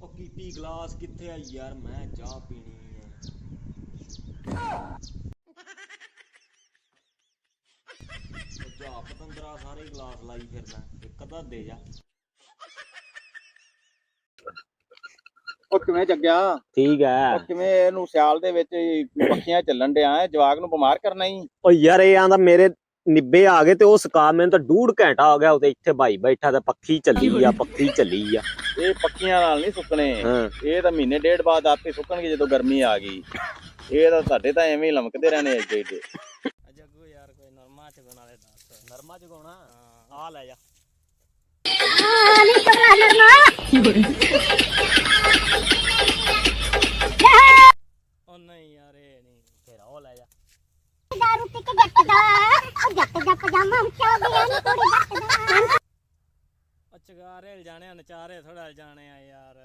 ਉਹ ਕੀਪੀ ਗਲਾਸ ਕਿੱਥੇ ਆ ਯਾਰ? ਮੈਂ ਚਾਹ ਪੀਣੀ ਹੈ ਉਹ ਜਾ ਪਤੰਦਰਾ ਸਾਰੇ ਗਲਾਸ ਲਾਈ ਫਿਰਦਾ। ਇੱਕ ਅੱਧਾ ਦੇ ਜਾ। ਉਹ ਕਿਵੇਂ ਜੱਗਿਆ? ਠੀਕ ਹੈ ਕਿਵੇਂ ਇਹਨੂੰ ਸਿਆਲ ਦੇ ਵਿੱਚ ਪੱਖੀਆਂ ਚੱਲਣ ਡਿਆ ਹੈ ਜਵਾਕ ਨੂੰ ਬਿਮਾਰ ਕਰਨਾ ਹੀ। ਉਹ ਯਾਰ ਇਹ ਆਂਦਾ ਮੇਰੇ ਨਿੱਬੇ ਆ ਗਏ ਤੇ ਉਹ ਸਕਾ ਮੈਨੂੰ ਤਾਂ ਡੂਢ ਘੰਟਾ ਹੋ ਗਿਆ ਉਹਦੇ ਇੱਥੇ ਭਾਈ ਬੈਠਾ ਤੇ ਪੱਖੀ ਚੱਲੀ ਆ ਪੱਖੀ ਚੱਲੀ ਆ। ਇਹ ਪੱਖੀਆਂ ਨਾਲ ਨਹੀਂ ਸੁੱਕਣੇ। ਇਹ ਤਾਂ ਮਹੀਨੇ ਡੇਢ ਬਾਅਦ ਆਪੇ ਸੁੱਕਣਗੇ ਜਦੋਂ ਗਰਮੀ ਆ ਗਈ। ਇਹ ਤਾਂ ਸਾਡੇ ਤਾਂ ਐਵੇਂ ਹੀ ਲਮਕਦੇ ਰਹਿਣੇ ਏਡੇ ਏਡੇ ਜੱਗੂ ਯਾਰ ਕੋਈ ਨਰਮਾ ਚ ਬਣਾ ਦੱਸ। ਨਰਮਾ ਚ ਗਾਉਣਾ ਆ ਲੈ ਜਾ। ਦਾਰੂ ਪੀ ਕੇ ਜੱਟ ਦਾ। ਉਹ ਜੱਟ ਦਾ ਪਜਾਮਾ ਉੱਚਾ ਗਿਆ ਨੀ ਕੁੜੀ ਜੱਟ ਦਾ। ਉਹ ਚਗਾਰੇ ਜਾਣੇ ਨਚਾਰੇ ਥੋੜਾ ਜਾਣੇ ਆ ਯਾਰ।